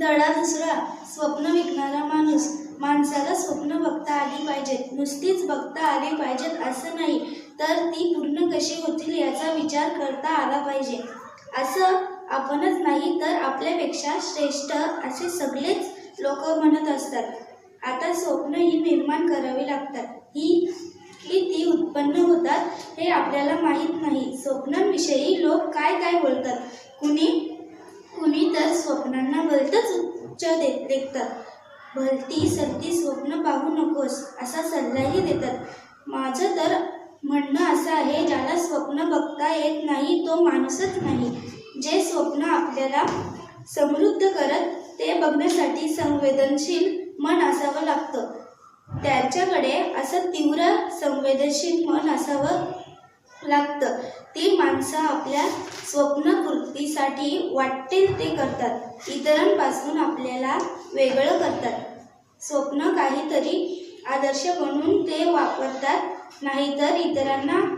धडा दुसरा स्वप्न विकणारा माणूस माणसाला स्वप्न बघता आली पाहिजेत नुसतीच बघता आली पाहिजेत असं नाही तर ती पूर्ण कशी होतील याचा विचार करता आला पाहिजे. असं आपणच नाही तर आपल्यापेक्षा श्रेष्ठ असे सगळेच लोक म्हणत असतात. आता स्वप्न ही निर्माण करावी लागतात. ही की ती उत्पन्न होतात हे आपल्याला माहीत नाही. स्वप्नांविषयी लोक काय काय बोलतात? कुणी कुणी तर स्वप्नांना भलतंच उच्च दे लेखतात भलती सलती स्वप्न पाहू नकोस असा सल्लाही देतात. माझं तर म्हणणं असं आहे ज्याला स्वप्न बघता येत नाही तो माणूसच नाही. जे स्वप्न आपल्याला समृद्ध करत ते बघण्यासाठी संवेदनशील मन असावं लागतं. त्याच्याकडे असं तीव्र संवेदनशील मन असावं लागतं. ती माणसं आपल्या स्वप्नपूर्तीसाठी वाटेल ते करतात. इतरांपासून आपल्याला वेगळं करतात. स्वप्न काहीतरी आदर्श म्हणून ते वापरतात नाहीतर इतरांना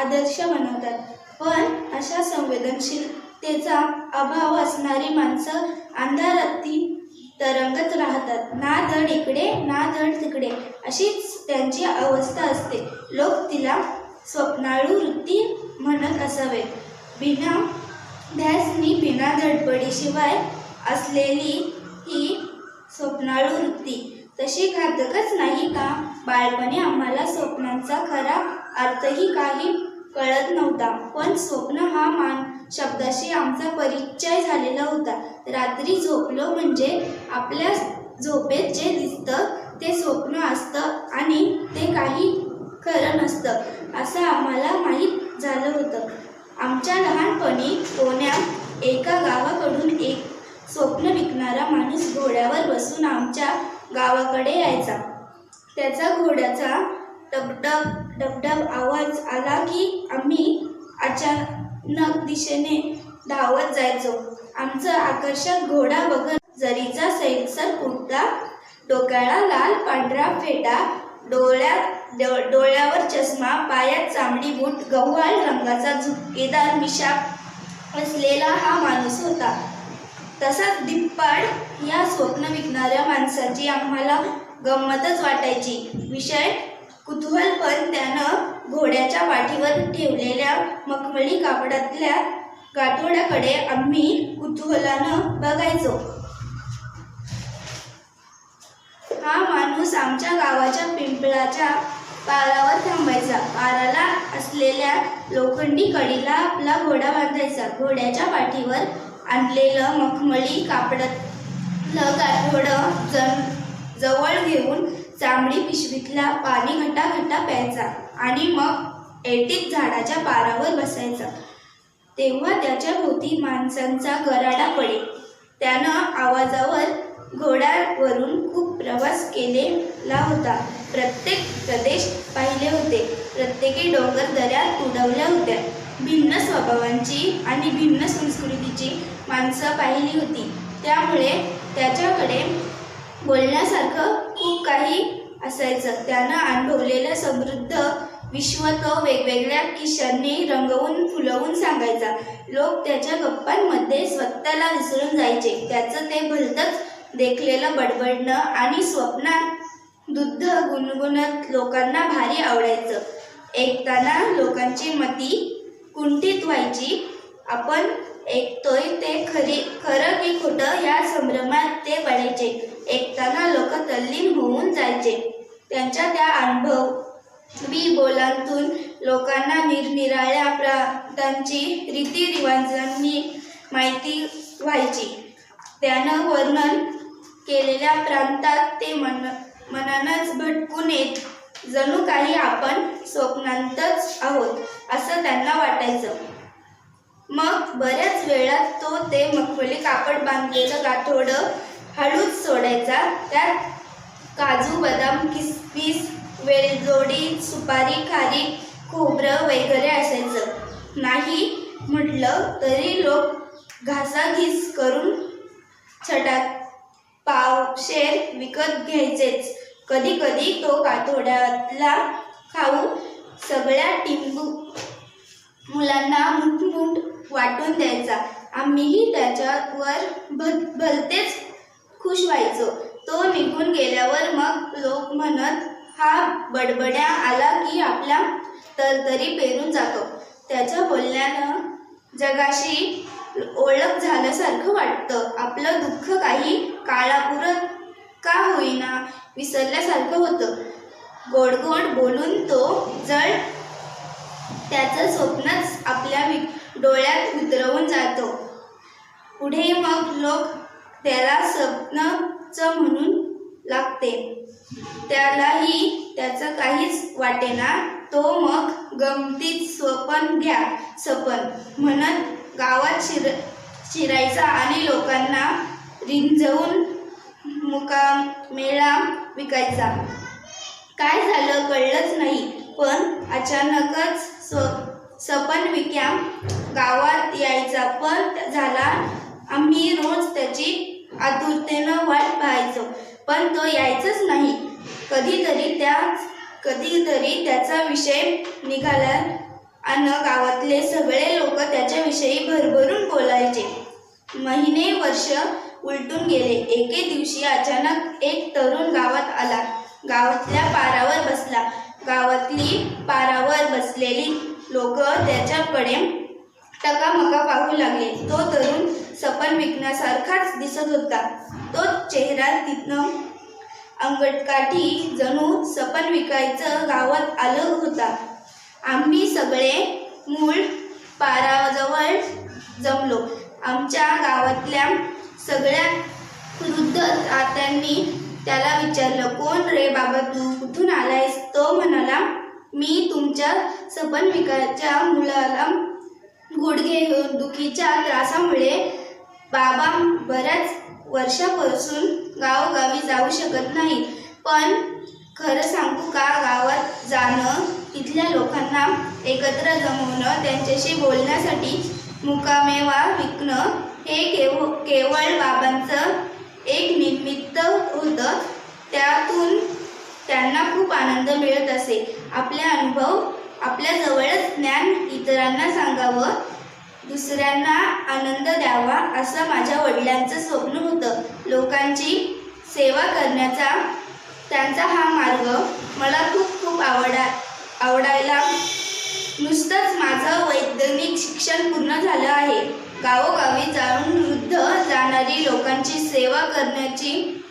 आदर्श बनवतात. पण अशा संवेदनशीलतेचा अभाव असणारी माणसं अंधाराती तरंगत राहतात. ना धड इकडे ना धड तिकडे. अशीच त्यांची अवस्था असते. लोक तिला स्वप्नाळू वृत्ती म्हणत असावे. बिना ध्यासनी बिना धडपडीशिवाय असलेली ही स्वप्नाळू वृत्ती. तशी घातकच नाही का? बाळपणी आम्हाला स्वप्नांचा खरा अर्थही काही कळत नव्हता. पण स्वप्न हा मान शब्दाशी आमचा परिचय झालेला होता. रात्री झोपलो म्हणजे आपल्या झोपेत जे दिसतं ते स्वप्न असतं आणि ते काही खरं नसतं. असं आम्हाला माहीत झालं होतं. आमच्या लहानपणी पुण्यात एका गावाकडून एक स्वप्न विकणारा माणूस घोड्यावर बसून आमच्या गावाकडे यायचा. त्याचा घोड्याचा डबडब डबडब आवाज आला की आम्ही अचानक दिशेने धावत जायचो. आमचं आकर्षक घोडा बघत जरीचा सैलसर कुर्ता डोक्याला लाल पांढरा फेटा डोळ्यात डोळ्यावर चष्मा पायात चामडी बूट गव्हाळ रंगाचा झुपकेदार मिशा असलेला हा माणूस होता. तसाच दिप्पाड या स्वप्न विकणाऱ्या माणसाची आम्हाला गंमतच वाटायची. विषय कुतूहल पण त्यानं घोड्याच्या पाठीवर ठेवलेल्या मखमली कापडातल्या गाठोड्याकडे आम्ही कुतूहलानं बघायचो. हा माणूस आमच्या गावाच्या पिंपळाच्या पारावर थांबायचा. पाराला असलेल्या लोखंडी कडीला आपला घोडा बांधायचा. घोड्याच्या पाठीवर आणलेलं मखमली कापडातलं गाठोडं जण जवळ घेऊन चांबडी पिशवीतला पाणी घटाघटा प्यायचा आणि मग एटीत झाडाच्या पारावर बसायचा. तेव्हा त्याच्या भोवती माणसांचा गराडा पडे त्यानं आवाजावर घोड्यावरून खूप प्रवास केलेला होता. प्रत्येक प्रदेश पाहिले होते. प्रत्येकी डोंगर दऱ्या तुडवल्या होत्या. भिन्न स्वभावांची आणि भिन्न संस्कृतीची माणसं पाहिली होती. त्यामुळे त्याच्याकडे बोलण्यासारखं खूप काही असायचं. त्यानं अनुभवलेलं समृद्ध विश्व तो वेगवेगळ्या किशांनी रंगवून फुलवून सांगायचा. लोक त्याच्या गप्पांमध्ये स्वतःला विसरून जायचे. त्याचं ते भलतंच देखलेलं बडबडणं आणि स्वप्नात दुग्ध गुणगुणत लोकांना भारी आवडायचं. ऐकताना लोकांची मती कुंठित व्हायची. आपण ऐकतोय ते खरी खरं की खोटं या संभ्रमात ते पडायचे ऐकताना लोक तल्लीन होऊन जायचे. त्यांच्या त्या अनुभव अनुभवी बोलांतून लोकांना निरनिराळ्या प्रांतांची रीतिरिवाजांनी माहिती व्हायची. त्यानं वर्णन केलेल्या प्रांतात ते मन मनानच भटकून येत जणू काही आपण स्वप्नांतच आहोत असं त्यांना वाटायचं. मग बऱ्याच वेळात तो ते मखमली कापड बांधलेलं गाठोडं हळूच सोडायचा. त्यात काजू बदाम किसमिस वेलदोडी सुपारी खारी खोबरं वगैरे असायचं. नाही म्हटलं तरी लोक घासाघीस करून छटाक पावशेर विकत घ्यायचेच. कधी कधी तो कातोड्यातला खाऊ सगळ्या टिंबू मुलांना मुठमुठ वाटून द्यायचा. आम्हीही त्याच्यावर भल भलतेच खुश व्हायचो. तो निघून गेल्यावर मग लोक म्हणत हा बडबड्या आला की आपल्या तरतरी पेरून जातो. त्याच्या बोलण्यानं जगाशी ओळख झाल्यासारखं वाटतं. आपलं दुःख काही काळापुरत का होईना? विसरल्यासारखं होतं. गोड गोड बोलून तो जळ त्याचं स्वप्नच आपल्या वि- डोळ्यात उतरवून जातो. पुढे मग लोक त्याला स्वप्नचं म्हणून लागते. त्यालाही त्याचं काहीच वाटेना. तो मग गमतीत स्वपन घ्या सपन. म्हणत गावात शिर शिरायचा आणि लोकांना रिंजवून मुकाम मेळा विकायचा. काय झालं कळलंच नाही पण अचानकच स्व सपन विक्या गावात यायचा. पण झाला आम्ही रोज त्याची आतुरतेनं वाट पाहायचो पण तो यायचंच नाही. कधीतरी त्या कधीतरी त्याचा विषय निघाला आणि गावातले सगळे लोक त्याच्याविषयी भरभरून बोलायचे. महिने वर्ष उलटून गेले. एके दिवशी अचानक एक तरुण गावात आला. गावातल्या पारावर बसला. गावातली पारावर बसलेली लोक त्याच्याकडे टकामका पाहू लागले. तो तरुण सपन विकण्यासारखाच दिसत होता. तो चेहरा तिथनं अंगटकाठी जणू सपन विकायचं गावात आलं होता. आम्ही सगळे मूळ पाराजवळ जमलो. आमच्या गावातल्या सगळ्या वृद्ध तात्यांनी त्याला विचारलं कोण रे बाबा तू कुठून आलायस? तो म्हणाला मी तुमच्या सपन विकायच्या मुलाला गुडघे दुखीच्या त्रासामुळे बाबा बऱ्याच वर्षापासून गावोगावी जाऊ शकत नाही पण खरं सांगू का गावात जाणं तिथल्या लोकांना एकत्र जमवणं त्यांच्याशी बोलण्यासाठी मुकामेवा विकणं हे केव केवळ बाबांचं एक निमित्त होतं. त्यातून त्यांना खूप आनंद मिळत असे. आपले अनुभव आपल्या जवळच ज्ञान इतरांना सांगावं. दुसऱ्यांना आनंद द्यावा असं माझ्या वडिलांचं स्वप्न होतं. लोकांची सेवा करण्याचा त्यांचा हा मार्ग मला खूप खूप आवडा आवडायला नुसतंच माझं वैज्ञानिक शिक्षण पूर्ण झालं आहे. गावोगावी जाऊन वृद्ध जाणारी लोकांची सेवा करण्याची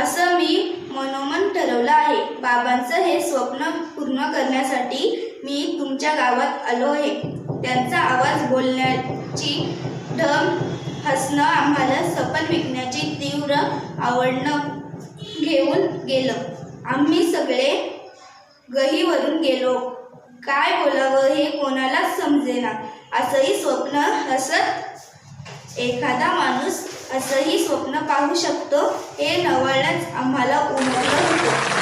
असं मी मनोमन ठरवलं आहे. बाबांचं हे स्वप्न पूर्ण करण्यासाठी मी तुमच्या गावात आलो आहे. त्यांचा आवाज बोलण्याची ढम हसणं आम्हाला सपन विकण्याची तीव्र आवडणं घेऊन गेलं. आम्ही सगळे गहीवरून गेलो. काय बोलावं हे कोणालाच समजेना? असंही स्वप्न हसत एखादा माणूस असंही स्वप्न पाहू शकतो हे नवळच आम्हाला उमगलं